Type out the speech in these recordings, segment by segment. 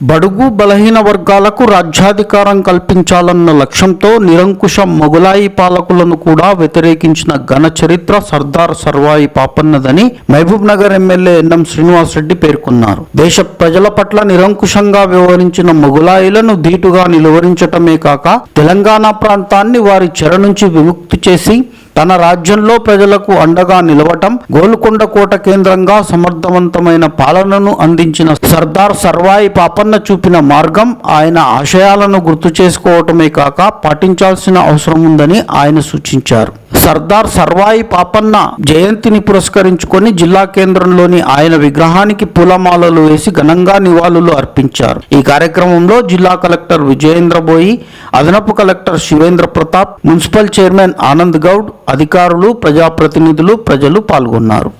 బడుగు బలహీన వర్గాలకు రాజ్యాధికారం కల్పించాలన్న లక్ష్యంతో నిరంకుశ మొగులాయి పాలకులను కూడా వ్యతిరేకించిన ఘన చరిత్ర సర్దార్ సర్వాయి పాపన్నదని మహబూబ్ నగర్ ఎమ్మెల్యే ఎన్ఎం శ్రీనివాసరెడ్డి పేర్కొన్నారు. దేశ ప్రజల పట్ల నిరంకుశంగా వ్యవహరించిన మొగులాయిలను ధీటుగా నిలువరించటమే కాక తెలంగాణ ప్రాంతాన్ని వారి చెర నుంచి విముక్తి చేసి తన రాజ్యంలో ప్రజలకు అండగా నిలవటం గోల్కొండ కోట కేంద్రంగా సమర్థవంతమైన పాలనను అందించిన సర్దార్ సర్వాయి పాపన్న చూపిన మార్గం ఆయన ఆశయాలను గుర్తు చేసుకోవటమే కాక పాటించాల్సిన అవసరం ఉందని ఆయన సూచించారు. సర్దార్ సర్వాయి పాపన్న జయంతిని పురస్కరించుకొని జిల్లా కేంద్రంలోని ఆయన విగ్రహానికి పూలమాలలు వేసి ఘనంగా నివాళులు అర్పించారు. ఈ కార్యక్రమంలో జిల్లా కలెక్టర్ విజయేంద్ర బోయి అదనపు collector Shivendra Pratap municipal chairman Anand Goud అధికారులు ప్రజాప్రతినిధులు ప్రజలు పాల్గొన్నారు.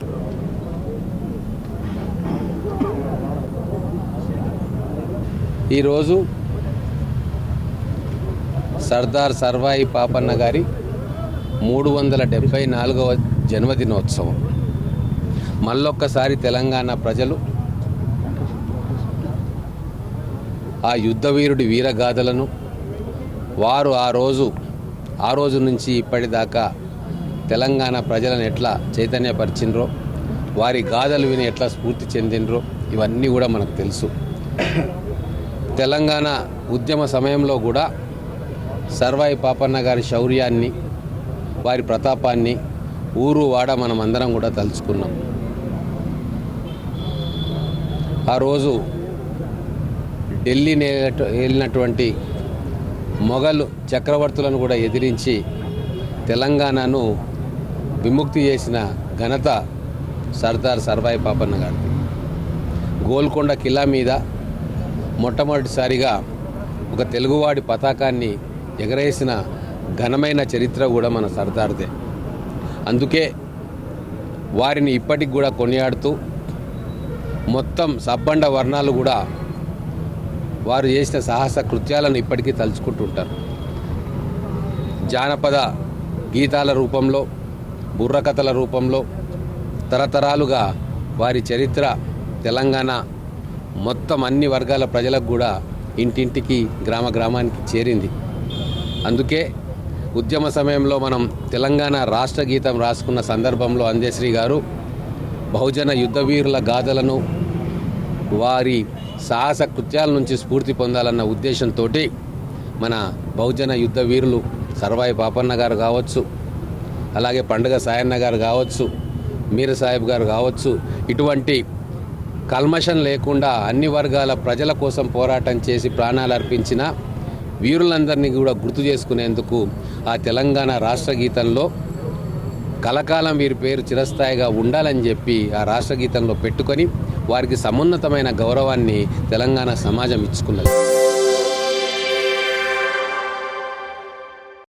ఈరోజు సర్దార్ సర్వాయి పాపన్న గారి మూడు వందల డెబ్భై నాలుగవ జన్మదినోత్సవం. మళ్ళొక్కసారి తెలంగాణ ప్రజలు ఆ యుద్ధవీరుడి వీరగాథలను వారు ఆ రోజు ఆ రోజు నుంచి ఇప్పటిదాకా తెలంగాణ ప్రజలను ఎట్లా చైతన్యపరిచినరో వారి గాథలు విని ఎట్లా స్ఫూర్తి చెందినరో ఇవన్నీ కూడా మనకు తెలుసు. తెలంగాణ ఉద్యమ సమయంలో కూడా సర్వాయి పాపన్న గారి శౌర్యాన్ని వారి ప్రతాపాన్ని ఊరు వాడ మనం అందరం కూడా తలుచుకున్నాం. ఆ రోజు ఢిల్లీ వెళ్ళినటువంటి మొఘలు చక్రవర్తులను కూడా ఎదిరించి తెలంగాణను విముక్తి చేసిన ఘనత సర్దార్ సర్వాయి పాపన్న గారిది. గోల్కొండ కిలా మీద మొట్టమొదటిసారిగా ఒక తెలుగువాడి పతాకాన్ని ఎగరేసిన ఘనమైన చరిత్ర కూడా మన సర్దార్దే. అందుకే వారిని ఇప్పటికి కూడా కొనియాడుతూ మొత్తం సబ్బండ వర్ణాలు కూడా వారు చేసిన సాహస కృత్యాలను ఇప్పటికీ తలుచుకుంటుంటారు. జానపద గీతాల రూపంలో బుర్రకథల రూపంలో తరతరాలుగా వారి చరిత్ర తెలంగాణ మొత్తం అన్ని వర్గాల ప్రజలకు కూడా ఇంటింటికి గ్రామ గ్రామానికి చేరింది. అందుకే ఉద్యమ సమయంలో మనం తెలంగాణ రాష్ట్ర గీతం రాసుకున్న సందర్భంలో అందేశ్రీ గారు బహుజన యుద్ధవీరుల గాథలను వారి సాహస కృత్యాల నుంచి స్ఫూర్తి పొందాలన్న ఉద్దేశంతో మన బహుజన యుద్ధ వీరులు సర్వాయి పాపన్న గారు కావచ్చు అలాగే పండుగ సాయన్న గారు కావచ్చు మీర సాహెబ్ గారు కావచ్చు ఇటువంటి కల్మషం లేకుండా అన్ని వర్గాల ప్రజల కోసం పోరాటం చేసి ప్రాణాలు అర్పించిన వీరులందరినీ కూడా గుర్తు చేసుకునేందుకు ఆ తెలంగాణ రాష్ట్ర గీతంలో కలకాలం వీరి పేరు చిరస్థాయిగా ఉండాలని చెప్పి ఆ రాష్ట్ర గీతంలో పెట్టుకొని వారికి సమున్నతమైన గౌరవాన్ని తెలంగాణ సమాజం ఇచ్చుకున్నది.